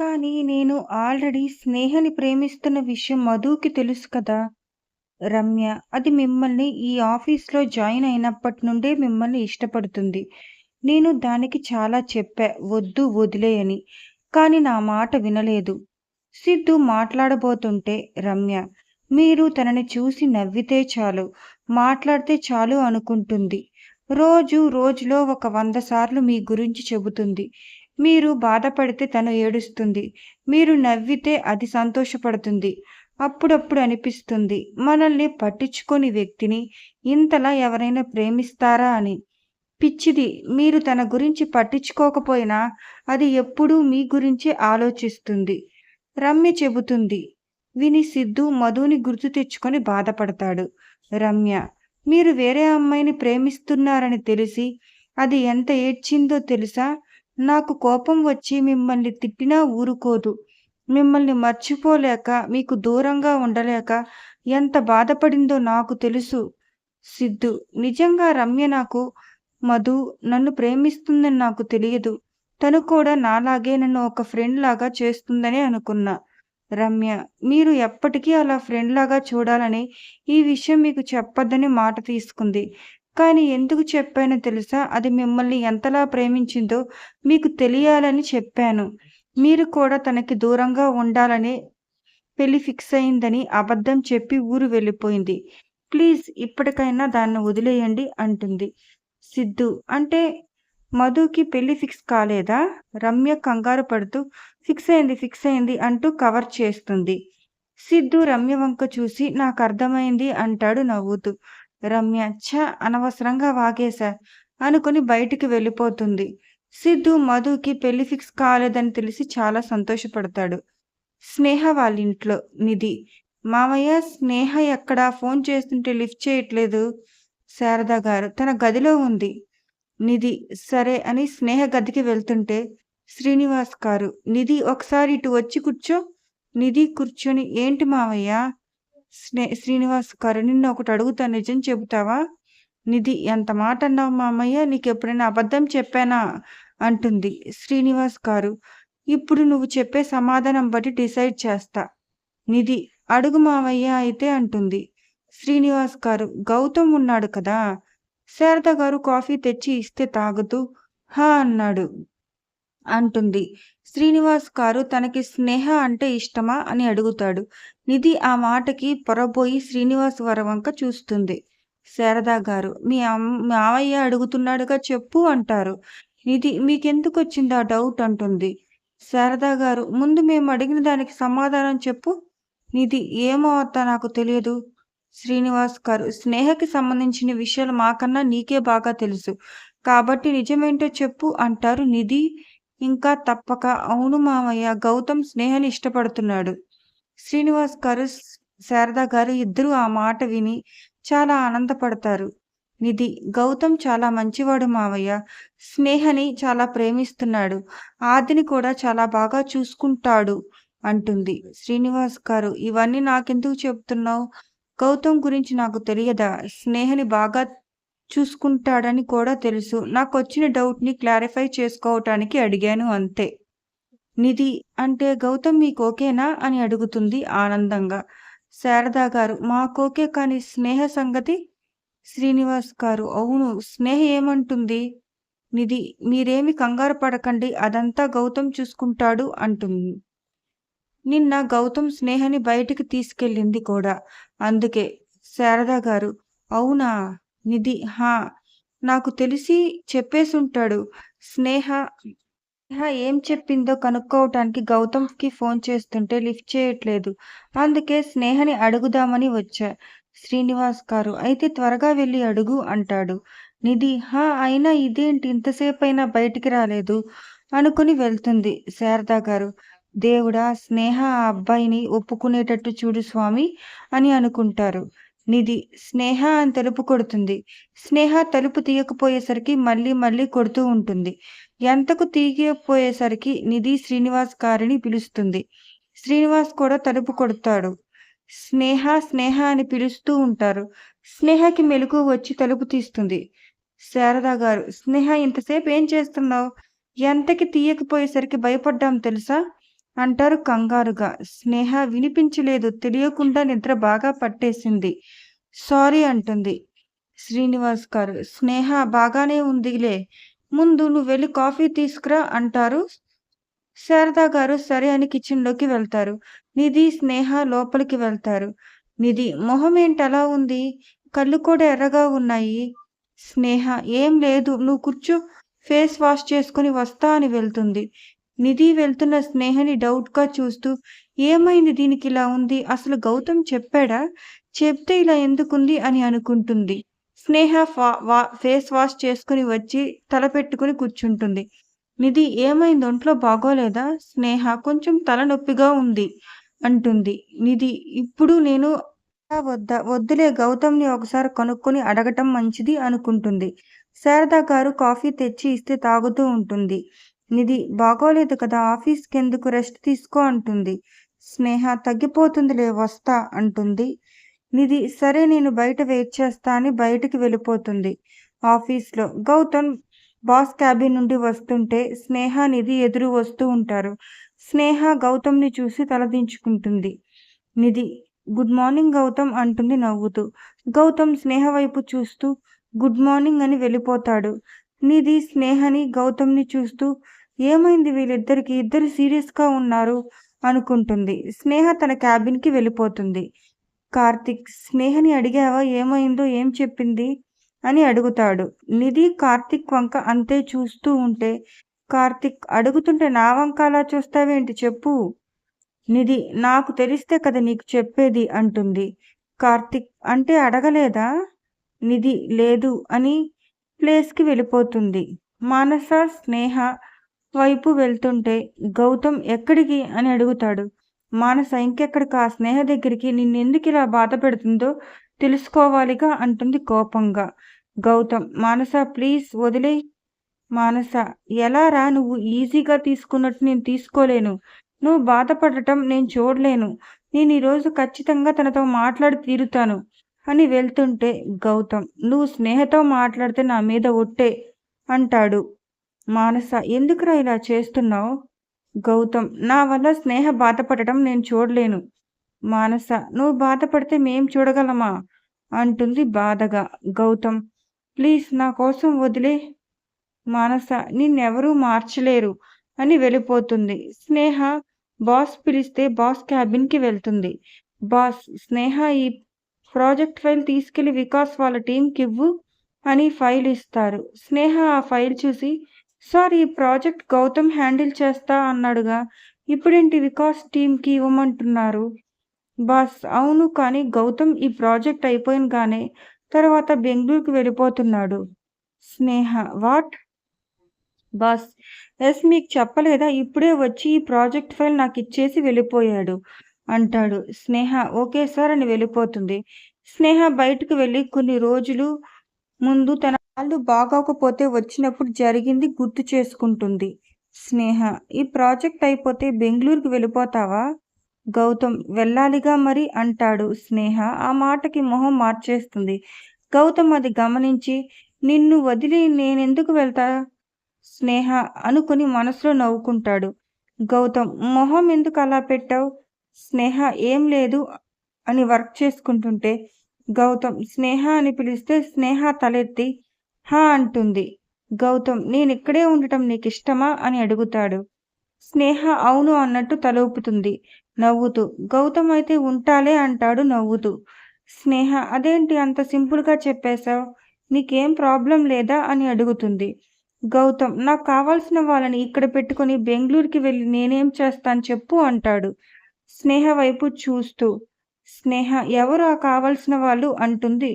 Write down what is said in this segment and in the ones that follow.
కానీ నేను ఆల్రెడీ స్నేహని ప్రేమిస్తున్న విషయం మధుకి తెలుసు కదా! రమ్య అది మిమ్మల్ని ఈ ఆఫీస్‌లో జాయిన్ అయినప్పటి నుండే మిమ్మల్ని ఇష్టపడుతుంది. నేను దానికి చాలా చెప్పా వద్దు వదిలేయని అని. కానీ నా మాట వినలేదు. సిద్ధు మాట్లాడబోతుంటే రమ్య మీరు తనని చూసి నవ్వితే చాలు, మాట్లాడితే చాలు అనుకుంటుంది. రోజు రోజులో ఒక వంద సార్లు మీ గురించి చెబుతుంది. మీరు బాధపడితే తను ఏడుస్తుంది. మీరు నవ్వితే అది సంతోషపడుతుంది. అప్పుడప్పుడు అనిపిస్తుంది మనల్ని పట్టించుకొని వ్యక్తిని ఇంతలా ఎవరైనా ప్రేమిస్తారా అని. పిచ్చిది మీరు తన గురించి పట్టించుకోకపోయినా అది ఎప్పుడూ మీ గురించి ఆలోచిస్తుంది. రమ్య చెబుతుంది. విని సిద్ధు మధుని గుర్తు తెచ్చుకొని బాధపడతాడు. రమ్య మీరు వేరే అమ్మాయిని ప్రేమిస్తున్నారని తెలిసి అది ఎంత ఏడ్చిందో తెలుసా? నాకు కోపం వచ్చి మిమ్మల్ని తిట్టినా ఊరుకోదు. మిమ్మల్ని మర్చిపోలేక, మీకు దూరంగా ఉండలేక ఎంత బాధపడిందో నాకు తెలుసు. సిద్ధు నిజంగా రమ్య నాకు మధు నన్ను ప్రేమిస్తుందని నాకు తెలియదు. తను కూడా నాలాగే నన్ను ఒక ఫ్రెండ్ లాగా చేస్తుందని అనుకున్నా. రమ్య మీరు ఎప్పటికీ అలా ఫ్రెండ్ లాగా చూడాలని ఈ విషయం మీకు చెప్పొద్దని మాట తీసుకుంది. కానీ ఎందుకు చెప్పానో తెలుసా? అది మిమ్మల్ని ఎంతలా ప్రేమించిందో మీకు తెలియాలని చెప్పాను. మీరు కూడా తనకి దూరంగా ఉండాలని పెళ్ళి ఫిక్స్ అయిందని అబద్ధం చెప్పి ఊరు వెళ్ళిపోయింది. ప్లీజ్ ఇప్పటికైనా దాన్ని వదిలేయండి అంటుంది. సిద్ధు అంటే మధుకి పెళ్ళి ఫిక్స్ కాలేదా? రమ్య కంగారు పడుతూ ఫిక్స్ అయింది ఫిక్స్ అయింది అంటూ కవర్ చేస్తుంది. సిద్ధు రమ్య వంక చూసి నాకు అర్థమైంది అంటాడు నవ్వుతూ. రమ్య ఛ అనవసరంగా వాగేశా అనుకుని బయటికి వెళ్ళిపోతుంది. సిద్ధు మధుకి పెళ్ళి ఫిక్స్ కాలేదని తెలిసి చాలా సంతోషపడతాడు. స్నేహ వాళ్ళ ఇంట్లో నిధి మామయ్య స్నేహ ఎక్కడ ఫోన్ చేస్తుంటే లిఫ్ట్ చేయట్లేదు. శారద గారు తన గదిలో ఉంది. నిధి సరే అని స్నేహ గదికి వెళ్తుంటే శ్రీనివాస్ గారు నిధి ఒకసారి ఇటు వచ్చి కూర్చో. నిధి కూర్చొని ఏంటి మావయ్య? స్నే శ్రీనివాస్ గారు నిన్ను ఒకటి అడుగుతా నిజం చెబుతావా? నిధి ఎంత మాట అన్నావు మామయ్య నీకెప్పుడైనా అబద్ధం చెప్పానా? అంటుంది. శ్రీనివాస్ గారు ఇప్పుడు నువ్వు చెప్పే సమాధానం బట్టి డిసైడ్ చేస్తా. నిధి అడుగు మావయ్య అయితే అంటుంది. శ్రీనివాస్ గారు గౌతమ్ ఉన్నాడు కదా! శారద గారు కాఫీ తెచ్చి ఇస్తే తాగుతూ హా అన్నాడు. అంటుంది. శ్రీనివాస్ గారు తనకి స్నేహ అంటే ఇష్టమా అని అడుగుతాడు. నిధి ఆ మాటకి పొరబోయి శ్రీనివాస్ వరవంక చూస్తుంది. శారదా గారు మీ మావయ్య అడుగుతున్నాడుగా చెప్పు అంటారు. నిధి మీకెందుకొచ్చింది ఆ డౌట్ అంటుంది. శారదా గారు ముందు మేము అడిగిన దానికి సమాధానం చెప్పు. నిధి ఏమో అత్త నాకు తెలియదు. శ్రీనివాస్ గారు స్నేహకి సంబంధించిన విషయాలు మాకన్నా నీకే బాగా తెలుసు. కాబట్టి నిజమేంటో చెప్పు అంటారు నిధి ఇంకా తప్పక అవును మామయ్య గౌతమ్ స్నేహని ఇష్టపడుతున్నాడు. శ్రీనివాస్ గారు శారదా గారు ఇద్దరూ ఆ మాట విని చాలా ఆనందపడతారు. నిధి గౌతమ్ చాలా మంచివాడు మావయ్య. స్నేహని చాలా ప్రేమిస్తున్నాడు. ఆదిని కూడా చాలా బాగా చూసుకుంటాడు అంటుంది. శ్రీనివాస్ గారు ఇవన్నీ నాకెందుకు చెబుతున్నావు? గౌతమ్ గురించి నాకు తెలియదా? స్నేహని బాగా చూసుకుంటాడని కూడా తెలుసు. నాకు వచ్చిన డౌట్‌ని క్లారిఫై చేసుకోవటానికి అడిగాను అంతే. నిధి అంటే గౌతమ్ మీకు ఓకేనా? అని అడుగుతుంది ఆనందంగా. శారదా గారు మాకోకే కానీ స్నేహ సంగతి? శ్రీనివాస్ గారు అవును స్నేహ ఏమంటుంది? నిధి మీరేమి కంగారు పడకండి అదంతా గౌతమ్ చూసుకుంటాడు అంటుంది. నిన్న గౌతమ్ స్నేహని బయటికి తీసుకెళ్ళింది కూడా. అందుకే. శారదా గారు అవునా? నిధి హా! నాకు తెలిసి చెప్పేసుంటాడు. స్నేహ స్నేహ ఏం చెప్పిందో కనుక్కోవటానికి గౌతమ్‌కి ఫోన్ చేస్తుంటే లిఫ్ట్ చేయట్లేదు. అందుకే స్నేహని అడుగుదామని వచ్చా. శ్రీనివాస్ గారు అయితే త్వరగా వెళ్ళి అడుగు అంటాడు. నిధి హా! అయినా ఇదేంటి ఇంతసేపయినా బయటికి రాలేదు అనుకుని వెళ్తుంది. శారదా గారు దేవుడా! స్నేహ ఆ అబ్బాయిని ఒప్పుకునేటట్టు చూడు స్వామి అని అనుకుంటారు. నిధి స్నేహ అని తలుపు కొడుతుంది. స్నేహ తలుపు తీయకపోయేసరికి మళ్ళీ మళ్ళీ కొడుతూ ఉంటుంది. ఎంతకు తీయకపోయేసరికి నిధి శ్రీనివాస్ గారిని పిలుస్తుంది. శ్రీనివాస్ కూడా తలుపు కొడతాడు. స్నేహ స్నేహ అని పిలుస్తూ ఉంటారు. స్నేహకి మెలకు వచ్చి తలుపు తీస్తుంది. శారదా గారు స్నేహ ఇంతసేపు ఏం చేస్తున్నావు? ఎంతకి తీయకపోయేసరికి భయపడ్డాం తెలుసా? అంటారు కంగారుగా. స్నేహ వినిపించలేదు. తెలియకుండా నిద్ర బాగా పట్టేసింది. సారీ అంటుంది శ్రీనివాస్ గారు. స్నేహ బాగానే ఉందిలే. ముందు నువ్వు వెళ్ళి కాఫీ తీసుకురా అంటారు శారదా గారు. సరే అని కిచెన్లోకి వెళ్తారు. నిధి స్నేహ లోపలికి వెళ్తారు. నిధి మొహం ఏంటి అలా ఉంది? కళ్ళు కూడా ఎర్రగా ఉన్నాయి. స్నేహ ఏం లేదు. నువ్వు కూర్చో. ఫేస్ వాష్ చేసుకుని వస్తా అని వెళ్తుంది. నిధి వెళ్తున్న స్నేహని డౌట్గా చూస్తూ ఏమైంది దీనికి ఇలా ఉంది? అసలు గౌతమ్ చెప్పాడా? చెప్తే ఇలా ఎందుకుంది? అని అనుకుంటుంది. స్నేహ వా ఫేస్ వాష్ చేసుకుని వచ్చి తల పెట్టుకుని కూర్చుంటుంది. నిధి ఏమైంది? ఒంట్లో బాగోలేదా? స్నేహ కొంచెం తలనొప్పిగా ఉంది అంటుంది. నిధి ఇప్పుడు నేను వద్ద వద్దులే గౌతమ్ని ఒకసారి కనుక్కొని అడగటం మంచిది అనుకుంటుంది. శారదా గారు కాఫీ తెచ్చి ఇస్తే తాగుతూ ఉంటుంది. నిధి బాగోలేదు కదా ఆఫీస్కి ఎందుకు రెస్ట్ తీసుకో అంటుంది. స్నేహ తగ్గిపోతుందిలే వస్తా అంటుంది. నిధి సరే నేను బయట వెయిట్ చేస్తా అని బయటికి వెళ్ళిపోతుంది. ఆఫీస్లో గౌతమ్ బాస్ క్యాబిన్ నుండి వస్తుంటే స్నేహ నిధి ఎదురు వస్తూ ఉంటారు. స్నేహ గౌతమ్ని చూసి తలదించుకుంటుంది. నిధి గుడ్ మార్నింగ్ గౌతమ్ అంటుంది నవ్వుతూ. గౌతమ్ స్నేహ వైపు చూస్తూ గుడ్ మార్నింగ్ అని వెళ్ళిపోతాడు. నిధి స్నేహని గౌతమ్ని చూస్తూ ఏమైంది వీళ్ళిద్దరికి? ఇద్దరు సీరియస్గా ఉన్నారు అనుకుంటుంది. స్నేహ తన క్యాబిన్కి వెళ్ళిపోతుంది. కార్తిక్ స్నేహని అడిగావా? ఏమైందో? ఏం చెప్పింది? అని అడుగుతాడు. నిధి కార్తిక్ వంక అంతే చూస్తూ ఉంటే కార్తిక్ అడుగుతుంటే నా వంక అలా చూస్తావేంటి? చెప్పు. నిధి నాకు తెలిస్తే కదా నీకు చెప్పేది అంటుంది. కార్తిక్ అంటే అడగలేదా? నిధి లేదు అని ప్లేస్కి వెళ్ళిపోతుంది. మానస స్నేహ వైపు వెళ్తుంటే గౌతమ్ ఎక్కడికి అని అడుగుతాడు. మానస ఇంకెక్కడికి? ఆ స్నేహ దగ్గరికి నిన్నెందుకు ఇలా బాధ పెడుతుందో తెలుసుకోవాలిగా అంటుంది కోపంగా. గౌతమ్ మానస ప్లీజ్ వదిలే. మానస ఎలా రా నువ్వు? ఈజీగా తీసుకున్నట్టు నేను తీసుకోలేను. నువ్వు బాధపడటం నేను చూడలేను. నేను ఈరోజు ఖచ్చితంగా తనతో మాట్లాడి తీరుతాను అని వెళ్తుంటే గౌతమ్ నువ్వు స్నేహతో మాట్లాడితే నా మీద ఒట్టే అంటాడు. మానస ఎందుకురా ఇలా చేస్తున్నావు? గౌతమ్ నా వల్ల స్నేహ బాధపడటం నేను చూడలేను. మానస నువ్వు బాధపడితే మేం చూడగలమా? అంటుంది బాధగా. గౌతమ్ ప్లీజ్ నా కోసం వదిలే. మానస నిన్నెవరూ మార్చలేరు అని వెళ్ళిపోతుంది. స్నేహ బాస్ పిలిస్తే బాస్ క్యాబిన్కి వెళ్తుంది. బాస్ స్నేహ ఈ ప్రాజెక్ట్ ఫైల్ తీసుకెళ్ళి వికాస్ వాళ్ళ టీంకి ఇవ్వు అని ఫైల్ ఇస్తారు. స్నేహ ఆ ఫైల్ చూసి సార్ ఈ ప్రాజెక్ట్ గౌతమ్ హ్యాండిల్ చేస్తా అన్నాడుగా. ఇప్పుడేంటి వికాస్ టీంకి ఇవ్వమంటున్నారు? బాస్ అవును కానీ గౌతమ్ ఈ ప్రాజెక్ట్ అయిపోయినగానే తర్వాత బెంగళూరుకి వెళ్ళిపోతున్నాడు. స్నేహ వాట్? బాస్ ఎస్ మీకు చెప్పలేదా? ఇప్పుడే వచ్చి ఈ ప్రాజెక్ట్ ఫైల్ నాకు ఇచ్చేసి వెళ్ళిపోయాడు అంటాడు. స్నేహ ఓకే సార్ అని వెళ్ళిపోతుంది. స్నేహ బయటకు వెళ్ళి కొన్ని రోజులు ముందు తన వాళ్ళు బాగోకపోతే వచ్చినప్పుడు జరిగింది గుర్తు చేసుకుంటుంది. స్నేహ ఈ ప్రాజెక్ట్ అయిపోతే బెంగళూరుకి వెళ్ళిపోతావా? గౌతమ్ వెళ్ళాలిగా మరి అంటాడు. స్నేహ ఆ మాటకి మొహం మార్చేస్తుంది. గౌతమ్ అది గమనించి నిన్ను వదిలి నేనెందుకు వెళ్తా? స్నేహ అనుకుని మనసులో నవ్వుకుంటాడు. గౌతమ్ మొహం ఎందుకు అలా పెట్టావు? స్నేహ ఏం లేదు అని వర్క్ చేసుకుంటుంటే గౌతమ్ స్నేహ అని పిలిస్తే స్నేహ తలెత్తి హా అంటుంది. గౌతమ్ నేను ఇక్కడే ఉండటం నీకు ఇష్టమా అని అడుగుతాడు. స్నేహ అవును అన్నట్టు తలూపుతుంది నవ్వుతూ గౌతమ్ అయితే ఉంటాలే అంటాడు నవ్వుతూ. స్నేహ అదేంటి అంత సింపుల్గా చెప్పేశావు? నీకేం ప్రాబ్లం లేదా? అని అడుగుతుంది. గౌతమ్ నాకు కావాల్సిన వాళ్ళని ఇక్కడ పెట్టుకుని బెంగళూరుకి వెళ్ళి నేనేం చేస్తాను చెప్పు అంటాడు. స్నేహ వైపు చూస్తూ స్నేహ ఎవరు ఆ కావాల్సిన వాళ్ళు? అంటుంది.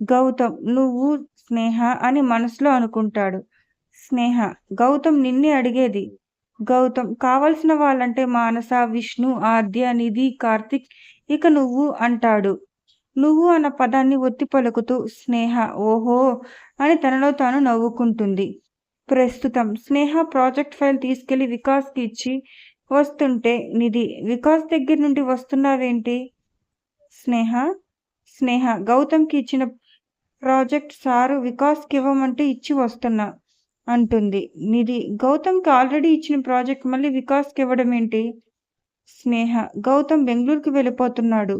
గౌతమ్ నువ్వు స్నేహ అని మనసులో అనుకుంటాడు. స్నేహ గౌతమ్ నిన్నే అడిగేది. గౌతమ్ కావలసిన వాళ్ళంటే మానస విష్ణు ఆద్య నిధి కార్తిక్ ఇక నువ్వు అంటాడు. నువ్వు అన్న పదాన్ని ఒత్తి పలుకుతూ స్నేహ ఓహో అని తనలో తాను నవ్వుకుంటుంది. ప్రస్తుతం స్నేహ ప్రాజెక్ట్ ఫైల్ తీసుకెళ్ళి వికాస్కి ఇచ్చి వస్తుంటే నిధి వికాస్ దగ్గర నుండి వస్తున్నావేంటి? స్నేహ స్నేహ గౌతమ్కి ఇచ్చిన ప్రాజెక్ట్ సారు వికాస్కి ఇవ్వమంటే ఇచ్చి వస్తున్నా అంటుంది. నిధి గౌతమ్కి ఆల్రెడీ ఇచ్చిన ప్రాజెక్ట్ మళ్ళీ వికాస్కి ఇవ్వడం ఏంటి? స్నేహ గౌతమ్ బెంగళూరుకి వెళ్ళిపోతున్నాడు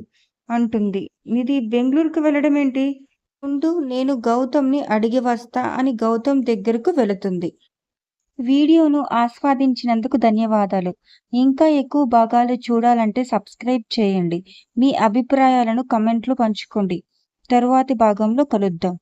అంటుంది. నిధి బెంగళూరుకి వెళ్ళడం ఏంటి? ముందు నేను గౌతమ్ని అడిగి వస్తా అని గౌతమ్ దగ్గరకు వెళుతుంది. వీడియోను ఆస్వాదించినందుకు ధన్యవాదాలు. ఇంకా ఎక్కువ భాగాలు చూడాలంటే సబ్స్క్రైబ్ చేయండి. మీ అభిప్రాయాలను కమెంట్లు పంచుకోండి. తరువాతి భాగంలో కలుద్దాం.